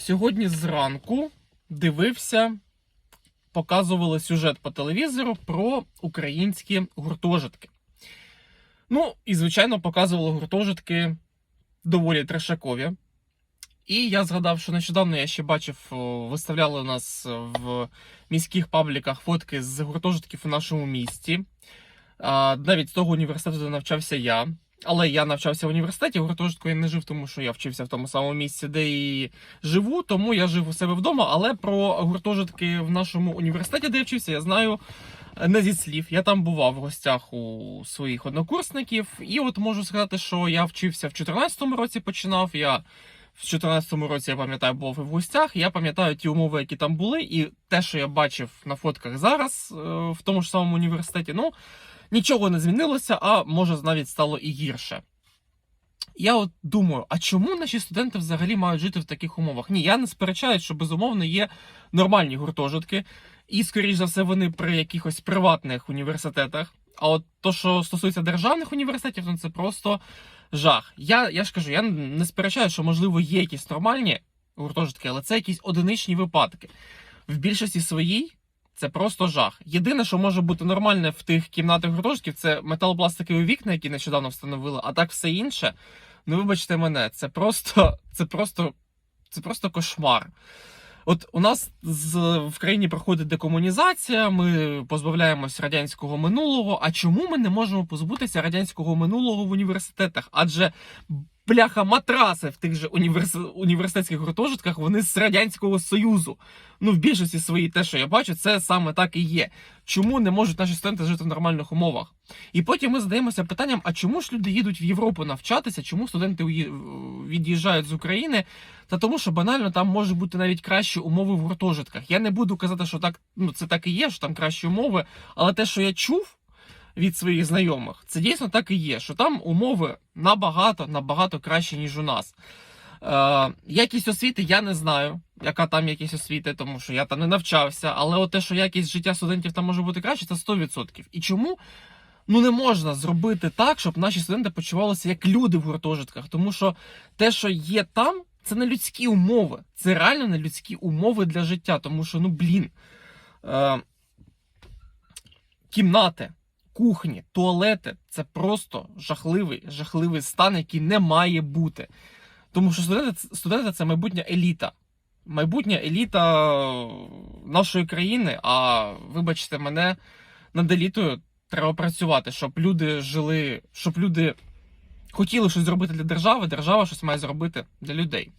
Сьогодні зранку дивився, показували сюжет по телевізору про українські гуртожитки. Ну, і, звичайно, показували гуртожитки доволі трешакові. І я згадав, що нещодавно я ще бачив, виставляли у нас в міських пабліках фотки з гуртожитків у нашому місті. Навіть з того університету, де навчався я. Але я навчався в університеті, в гуртожитку я не жив, тому що я вчився в тому самому місці, де і живу, тому я жив у себе вдома. Але про гуртожитки в нашому університеті, де я вчився, я знаю е, не зі слів. Я там бував в гостях у своїх однокурсників, і от можу сказати, що я вчився в 2014 році, починав. Я в 2014 році я пам'ятаю, був і в гостях. Я пам'ятаю ті умови, які там були, і те, що я бачив на фотках зараз е, в тому ж самому університеті. Ну нічого не змінилося, а може навіть стало і гірше. Я от думаю, а чому наші студенти взагалі мають жити в таких умовах? Ні, я не сперечаю, що безумовно є нормальні гуртожитки, і, скоріш за все, вони при якихось приватних університетах. А от то, що стосується державних університетів, ну це просто жах. Я, я ж кажу, я не сперечаю, що можливо є якісь нормальні гуртожитки, але це якісь одиничні випадки. В більшості своїй це просто жах. Єдине, що може бути нормальне в тих кімнатах гуртожитків, це металопластикові вікна, які нещодавно встановили, а так все інше. Ну, вибачте мене, це просто, це просто, це просто кошмар. От у нас з, в країні проходить декомунізація, ми позбавляємось радянського минулого. А чому ми не можемо позбутися радянського минулого в університетах? Адже бляха матраси в тих же універс... університетських гуртожитках вони з радянського союзу. Ну, в більшості своїй, те, що я бачу, це саме так і є. Чому не можуть наші студенти жити в нормальних умовах? І потім ми задаємося питанням: а чому ж люди їдуть в Європу навчатися? Чому студенти від'їжджають з України? Та тому, що банально там може бути навіть кращі умови в гуртожитках. Я не буду казати, що так ну це так і є, що там кращі умови, але те, що я чув від своїх знайомих, це дійсно так і є, що там умови набагато набагато кращі, ніж у нас. Е, якість освіти я не знаю, яка там якість освіти, тому що я там не навчався. Але от те, що якість життя студентів там може бути краще, це 100%. І чому? Ну не можна зробити так, щоб наші студенти почувалися як люди в гуртожитках, тому що те, що є там, це не людські умови. Це реально не людські умови для життя, тому що, ну блін. Е, кімнати, кухні, туалети це просто жахливий, жахливий стан, який не має бути. Тому що студенти, студенти це майбутня еліта. Майбутня еліта нашої країни. А вибачте мене, над елітою треба працювати, щоб люди жили, щоб люди хотіли щось зробити для держави, держава щось має зробити для людей.